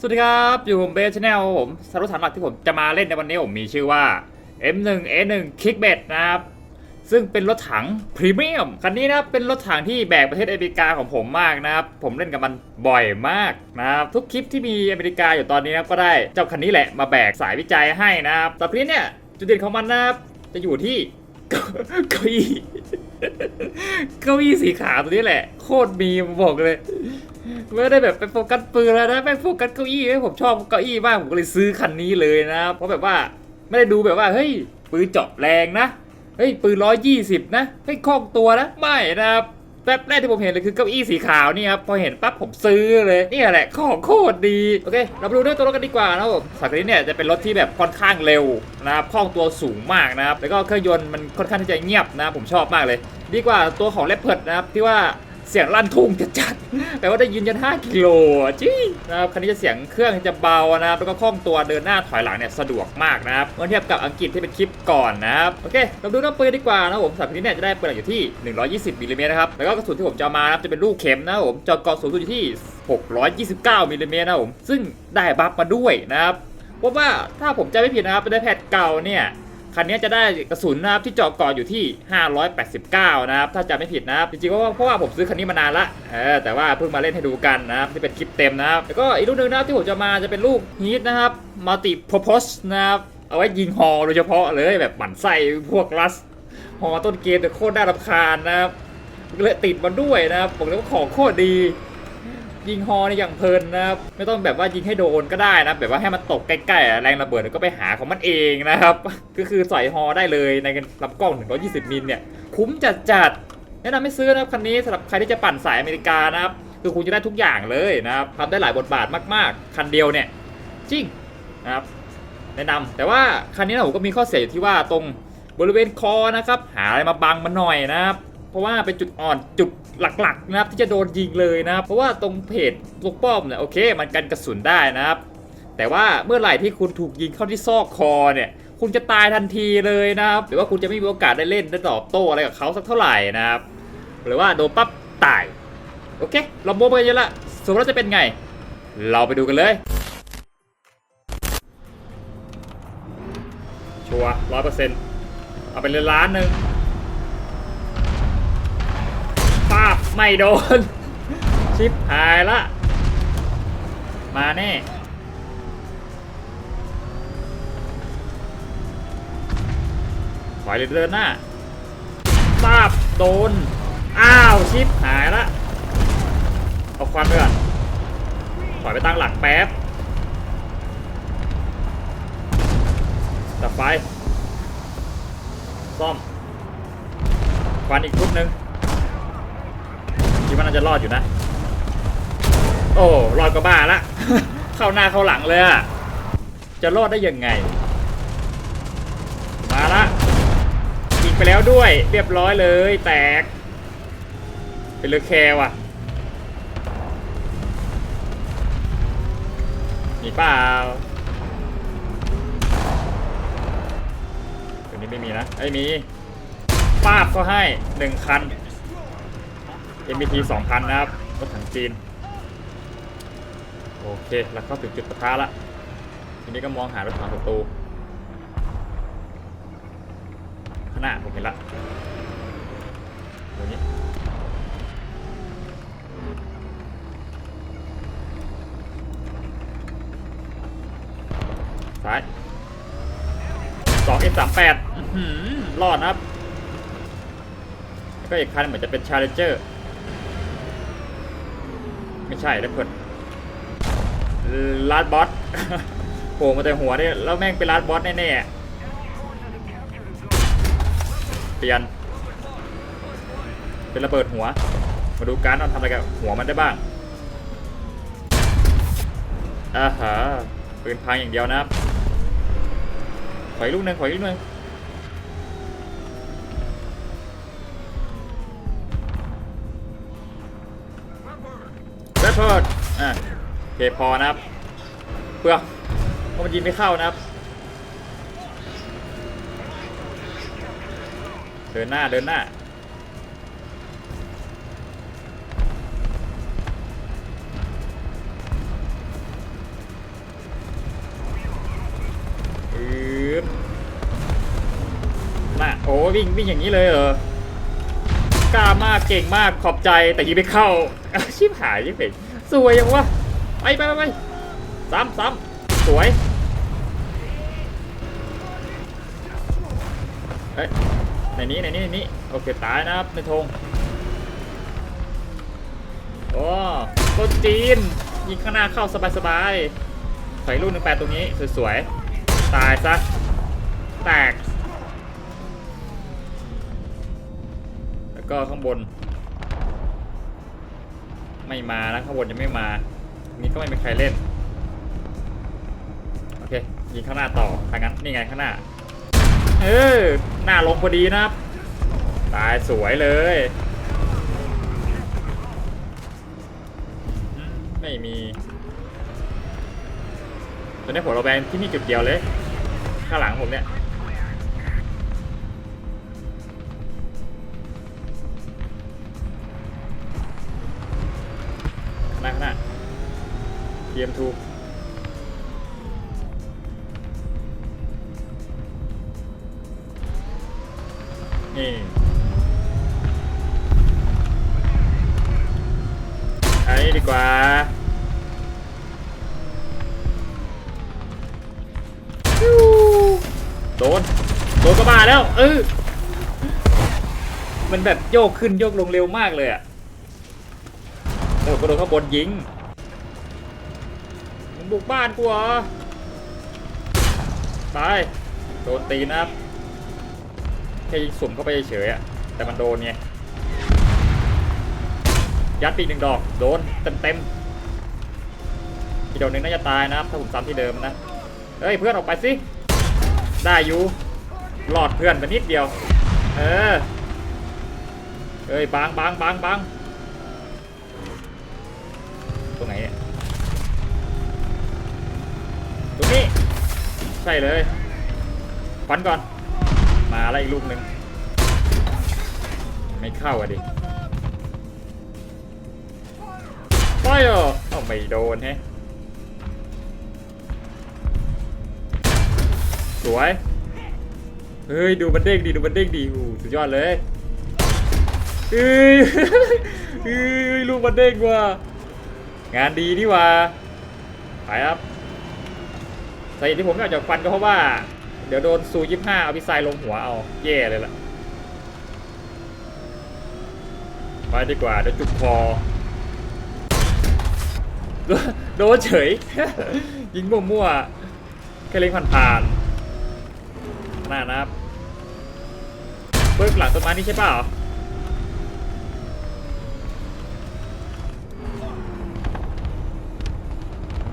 สวัสดีครับ อยู่ผมเบสชาแนลผมสรุฐานหลักที่ผมจะมาเล่นในวันนี้ผมมีชื่อว่า M1 A1 Kickbed นะครับ ซึ่งเป็นรถถังพรีเมียมคันนี้นะเป็นรถถังที่แบกประเทศอเมริกาของผมมากนะครับ ผมเล่นกับมันบ่อยมากนะครับ ทุกคลิปที่มีอเมริกาอยู่ตอนนี้นะก็ได้เจ้าคันนี้แหละมาแบกสายวิจัยให้นะครับแต่พีเนี่ยจุดเด่นของมันนะครับจะอยู่ที่เก้าอี้เก้าอี้สีขาวตัวนี้แหละ โคตรมีผมบอกเลย ไม่ได้แบบไปโฟกัสปืนแล้วนะไปโฟกัสเก้าอี้เฮ้ผมชอบเก้าอี้มากผมก็เลยซื้อคันนี้เลยนะ เพราะแบบว่าไม่ได้ดูแบบว่าเฮ้ยปืนเจาะแรงนะเฮ้ยปืนร้อยยี่สิบนะเฮ้ยคล่องตัวนะไม่นะครับแป๊บแรกที่ผมเห็นเลยคือเก้าอี้สีขาวนี่ครับพอเห็นปั๊บผมซื้อเลยนี่แหละของโคตรดีโอเค เราไปดูเรื่องตัวรถกันดีกว่านะครับสักนี้เนี่ยจะเป็นรถที่แบบค่อนข้างเร็วนะครับคล่องตัวสูงมากนะครับแล้วก็เครื่องยนต์มันค่อนข้างที่จะเงียบนะผมชอบมากเลย ดีกว่าตัวของเลปเพิร์ดนะครับที่ว่า เสียงลั่นทุ่งจัดๆแปลว่าได้ยินยัน5กิโลจริงนะครับคันนี้จะเสียงเครื่องจะเบานะครับแล้วก็คล่องตัวเดินหน้าถอยหลังเนี่ยสะดวกมากนะครับเมื่อเทียบกับอังกฤษที่เป็นคลิปก่อนนะครับโอเคเราดูน้ำปืนดีกว่านะผมสำหรับคันนี้เนี่ยจะได้ปืนอยู่ที่ 120มิลลิเมตรนะครับแล้วก็กระสุนที่ผมจะมานะครับจะเป็นลูกเข็มนะครับผมจอกอสูงสุดอยู่ที่ 629มิลลิเมตรนะครับผมซึ่งได้บัฟมาด้วยนะครับเพราะว่าถ้าผมจำไม่ผิดนะครับเป็นแพทเก่าเนี่ย คันนี้จะได้กระสุนนะครับที่เจาะก่ออยู่ที่ 589 นะครับ ถ้าจำไม่ผิดนะครับ จริงๆเพราะว่าเพราะว่าผมซื้อคันนี้มานานละเออแต่ว่าเพิ่งมาเล่นให้ดูกันนะครับที่เป็นคลิปเต็มนะครับ แล้วก็อีกลูกหนึ่งนะครับที่ผมจะมาจะเป็นลูกฮีทนะครับมัลติโพร s สนะครับเอาไว้ยิงฮอโดยเฉพาะเลยแบบหมั่นไส้พวกลัสฮอต้นเกมแต่โคตรน่ารำคาญนะครับเลยติดมาด้วยนะครับบอกเลยว่าของโคตรดี ยิงฮอเนี่ยอย่างเพลินนะครับ ไม่ต้องแบบว่ายิงให้โดนก็ได้นะ แบบว่าให้มันตกใกล้ๆแรงระเบิดก็ไปหาของมันเองนะครับ ก็คือใส่ฮอได้เลยในลำกล้อง 120 มิลเนี่ยคุ้มจัดจัดๆแนะนำให้ซื้อนะครับคันนี้สำหรับใครที่จะปั่นสายอเมริกานะครับ คือคุณจะได้ทุกอย่างเลยนะครับทำได้หลายบทบาทมากๆ คันเดียวเนี่ยจริงนะครับแนะนำแต่ว่าคันนี้นะผมก็มีข้อเสียอยู่ที่ว่าตรงบริเวณคอนะครับ หาอะไรมาบังมันหน่อยนะครับ เพราะว่าเป็นจุดอ่อนจุดหลักๆนะครับที่จะโดนยิงเลยนะครับเพราะว่าตรงเพจตรงป้อมเนี่ยโอเค มันกันกระสุนได้นะครับ แต่ว่าเมื่อไหร่ที่คุณถูกยิงเข้าที่ซอกคอเนี่ยคุณจะตายทันทีเลยนะครับหรือว่าคุณจะไม่มีโอกาสได้เล่นได้ตอบโต้อะไรกับเขาสักเท่าไหร่นะครับหรือว่าโดนปั๊บตายโอเค เราโม้ไปเยอะละสมมติว่าจะเป็นไง เราไปดูกันเลยชัวร้อยเปอร์เซ็นต์เอาไปเลยล้านหนึ่ง ไม่โดน ชิปหายละ มาแน่ถอยเลยเดินหน้าปาบโดน อ้าว ชิปหายละ เอาควันไปก่อนถอยไปตั้งหลักแป๊บดับไฟ ซ่อมควันอีกชุดหนึ่ง คิดว่าน่าจะรอดอยู่นะ โอ้รอดก็บ้าละ เข้าหน้าเข้าหลังเลยอะจะรอดได้ยังไง มาละยิงไปแล้วด้วย เรียบร้อยเลย แตก เป็นเรือแคร์ว่ะมีเปล่าตัวนี้ไม่มีนะไอ้ยมีป้าบก็ให้หนึ่งคัน MBT 2,000 นะครับรถถังจีน โอเคแล้วเข้าถึงจุดปะทะละทีนี้ก็มองหารถถังศัตรูข้างหน้าผมเห็นละตัวนี้ซ้ายสองเอสามแปดรอดนะครับแล้วก็อีกคันเหมือนจะเป็นชาเลนเจอร์ ไม่ใช่แล้วเพิ่นลาดบอสโผล่มาแต่หัวเนี่ยแล้วแม่งเป็นลาดบอสแน่ๆเปลี่ยน เป็นระเบิดหัว มาดูการเอาทำอะไรกับหัวมันได้บ้างอ่าฮะปืนพังอย่างเดียวนะครับขออีกลูกหนึ่งขออีกลูกหนึ่ง ทษอะโอเคพอนะครับเพื่อเพราะมันยิงไม่เข้านะครับเดินหน้าเดินหน้าอืบน่ะโอ้วิ่งวิ่งอย่างนี้เลยเหรอกล้ามากเก่งมากขอบใจแต่ยิงไม่เข้า ชิบหายยิ่งเผ็ สวยยังวะไปไปไปไปซ้ำซ้ำสวยเฮ้ยในนี้ในนี้ในนี้โอเคตายนะครับในธงโอ้คนจีนยิงข้างหน้าเข้าสบายๆถอยลูกหนึ่งแปดตรงนี้สวยๆตายซะแตกแล้วก็ข้างบน ไม่มานะข้างบนยังไม่มานี่ก็ไม่มีใครเล่นโอเคยิงข้างหน้าต่อทางนั้นนี่ไงข้างหน้าเออหน้าลงพอดีนะครับตายสวยเลย ไม่มีตอนนี้ผมเราแบนที่นี่จุดเดียวเลย ข้างหลังผมเนี่ย TM2 นี่อันนี้ดีกว่าโดน โดนกระบาแล้ว เออ มันแบบโยกขึ้นโยกลงเร็วมากเลยอะโอ้กระโดดข้างบนยิง บุกบ้านกูเหรอตายโดนตีนะครับแค่ยิงสุ่มเข้าไปเฉยอะแต่มันโดนไงยัดปีหนึ่งดอกโดนเต็มเต็มๆอีกดอกหนึ่งน่าจะตายนะครับถ้าผมซ้ำที่เดิมนะเฮ้ยเพื่อนออกไปสิได้อยู่หลอดเพื่อนไปนิดเดียว เออเอ้ยบางบางบางบาง ช่เลยฟันก่อน มาแล้วอีกลูกหนึ่งไม่เข้าอะดิไปเหรอเอาไม่โดนแฮะสวย เฮ้ย ดูมันเด้งดีดูมันเด้งดีอู้สุดยอดเลยเฮ้ยเฮ้ยลูกมันเด้งว่ะงานดีนี่ว่ะไปครับ สาเหตุที่ผมไม่ออกจากฟันก็เพราะว่า เดี๋ยวโดนซูยี่ห้าเอาพิซายลงหัวเอาแย่เลยล่ะ ไปดีกว่าเดี๋ยวจุกคอ โดนเฉย ยิงมั่วๆแค่เล็งผ่านๆหน้านะครับเบิกหลังต้นไม้นี่ใช่เปล่า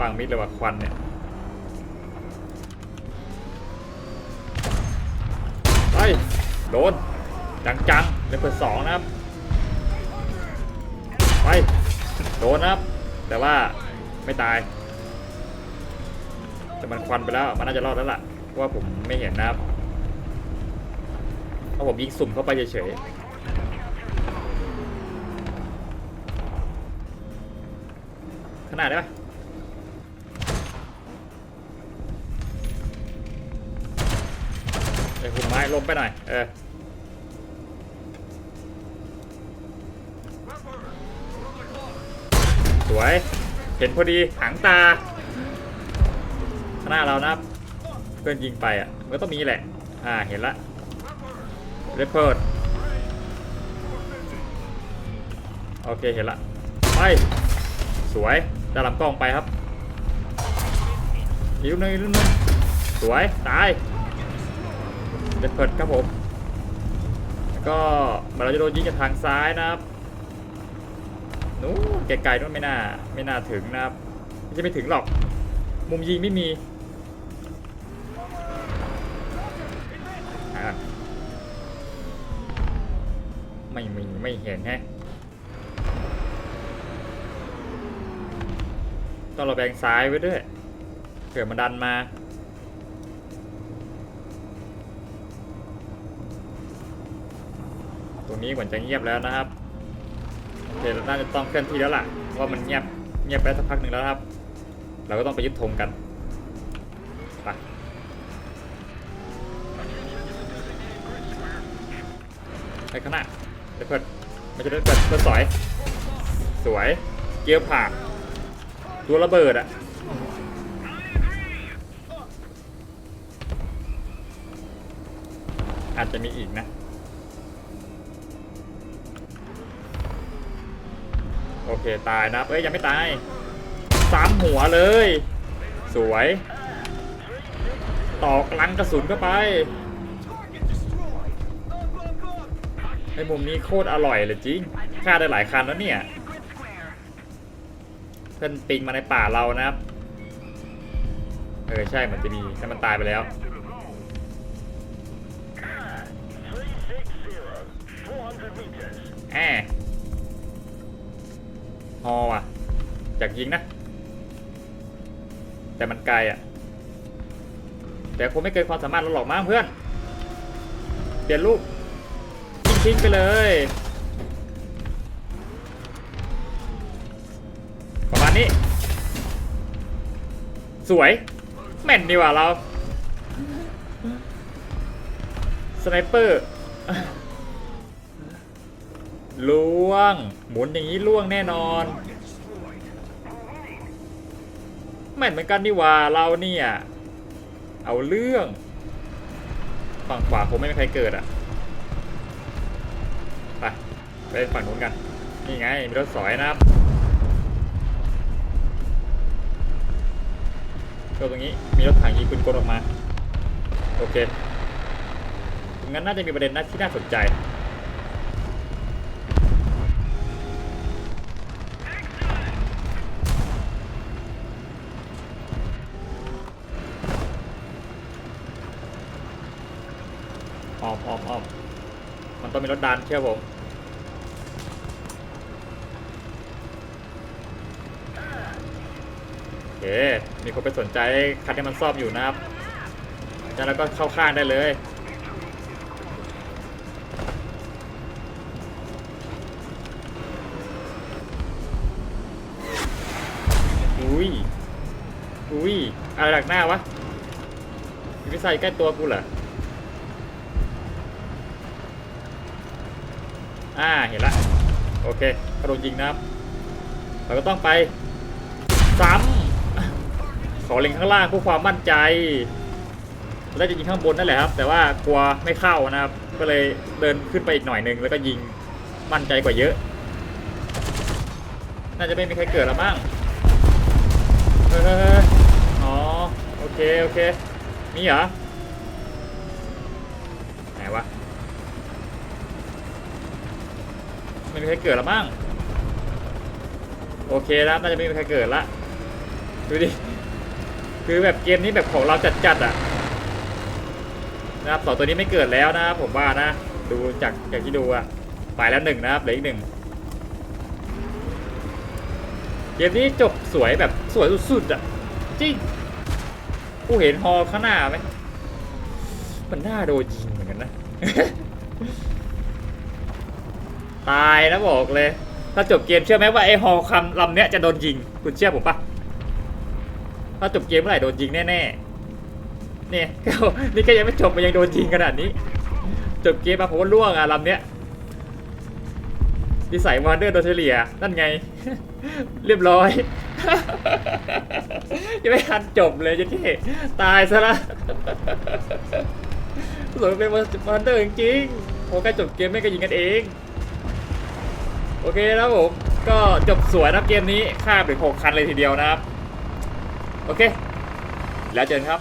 บางมิดเลยว่ะควันเนี่ย ไป โดน จังๆเลเปิดสองนะครับ ไป โดนนะครับ แต่ว่าไม่ตาย แต่มันควันไปแล้ว มันน่าจะรอดแล้วล่ะ เพราะว่าผมไม่เห็นนะครับเพราะผมยิงสุ่มเข้าไปเฉยๆ ขนาดได้ปะเดี๋ยวคุณไม้ล้มไปหน่อย เออ วย เห็นพอดีหางตาหน้าเรานะเพื่อนยิงไปอะมันก็ต้องมีแหละ อ่าเห็นละเรปเปิดโอเคเห็นละไปสวยได้ลำกล้องไปครับอีกลูกนึงอีกลูกนึงสวยตายเรปเปิดครับผมแล้วก็เราจะโดนยิงจากทางซ้ายนะครับ นู้นไกลๆนู้นไม่น่า ไม่น่าถึงนะครับไม่ใช่ไม่ถึงหรอก มุมยิงไม่มีไม่มีไม่เห็นแฮะต้องเราแบงซ้ายไว้ด้วยเผื่อมันดันมา ตรงนี้เหมือนจะเงียบแล้วนะครับ เคเราน่าจะต้องเคลื่อนที่แล้วล่ะเพราะว่ามันเงียบเงียบไปสักพักหนึ่งแล้วครับ เราก็ต้องไปยึดธงกันไปไปข้างหน้าเดี๋ยวเพิ่นไม่ใช่เพิ่นเพิ่นเพิ่นสอย สวย เกียวผ่าตัวระเบิดอะอาจจะมีอีกนะ เคตายนะเอ้ยยังไม่ตายสามหัวเลย สวยตอกลังกระสุนเข้าไปในมุมนี้โคตรอร่อยเลยจริงฆ่าได้หลายคันแล้วเนี่ยเพื่อนปิงมาในป่าเรานะครับเออใช่เหมือนจะมีแต่มันตายไปแล้วแอบ ฮอว่ะจากยิงนะ แต่มันไกลอะ แต่คงไม่เกินความสามารถเราหรอกมั้งเพื่อน เปลี่ยนลูกทิ้งไปเลยประมาณนี้ สวย แม่นดีว่าเรา สไนเปอร์ ล่วง หมุนอย่างนี้ล่วงแน่นอนแม่นเหมือนกันนี่ว่าเราเนี่ย เอาเรื่องฝั่งขวาคงไม่มีใครเกิดอะไปไปฝั่งนู้นกัน นี่ไงมีรถสอยนะครับก็ตรงนี้มีรถถังยิงปืนกลออกมา โอเคงั้นน่าจะมีประเด็นน่าที่น่าสนใจ ออมออมออมมันต้องมีรถดันเชื่อผมโอเคมีคนไปสนใจคันที่มันซ่อมอยู่นะครับจากนั้นก็เข้าข้างได้เลยอุ้ยอุ้ยอะไรหลักหน้าวะมีมิสไซล์ใกล้ตัวกูเหรอ อ่าเห็นละโอเคกระโดดยิงนะครับเราก็ต้องไปซ้ำขอเล็งข้างล่างเพื่อความมั่นใจแล้วจะยิงข้างบนนั่นแหละครับ แต่ว่ากลัวไม่เข้านะครับ ก็เลยเดินขึ้นไปอีกหน่อยหนึ่งแล้วก็ยิงมั่นใจกว่าเยอะ น่าจะไม่มีใครเกิดแล้วมั้งเอออ๋อโอเคโอเคมีเหรอ ไหนวะ ไมีใครเกิดแล้วมั้งโอเคแล้วน่าจะไม่มีใครเกิดละดูดิคือแบบเกมนี้แบบของเราจัดๆอะนะครับสองตัวนี้ไม่เกิดแล้วนะผมว่านะ ดูจากจากที่ดูอะไปแล้วหนึ่งนะครับเหลืออีกหนึ่งเกมนี้จบสวยแบบสวยสุดๆอะจริงกูเห็นฮอข้างหน้าไหมมันน่าโดนยิงเหมือนกันนะ ตายนะบอกเลย ถ้าจบเกมเชื่อไหมว่าไอ้ฮอคำลำเนี้ยจะโดนยิง คุณเชื่อผมปะถ้าจบเกมเมื่อไหร่โดนยิงแน่ๆเนี่ยนี่ก็ยังไม่จบมันยังโดนยิงขนาดนี้ จบเกมมาผมว่าล่วงอะลำเนี้ยดิสัยวันเดอร์โดนเฉลี่ยนั่นไง เรียบร้อยยังไม่ทันจบเลยจะที่ตายซะละสมเป็นวันเดอร์จริงๆพอใกล้จบเกมไม่ก็ยิงกันเอง โอเคแล้วผมก็จบสวยนะเกมนี้ฆ่าไปหกคันเลยทีเดียวนะครับ โอเค แล้วเจอกันครับ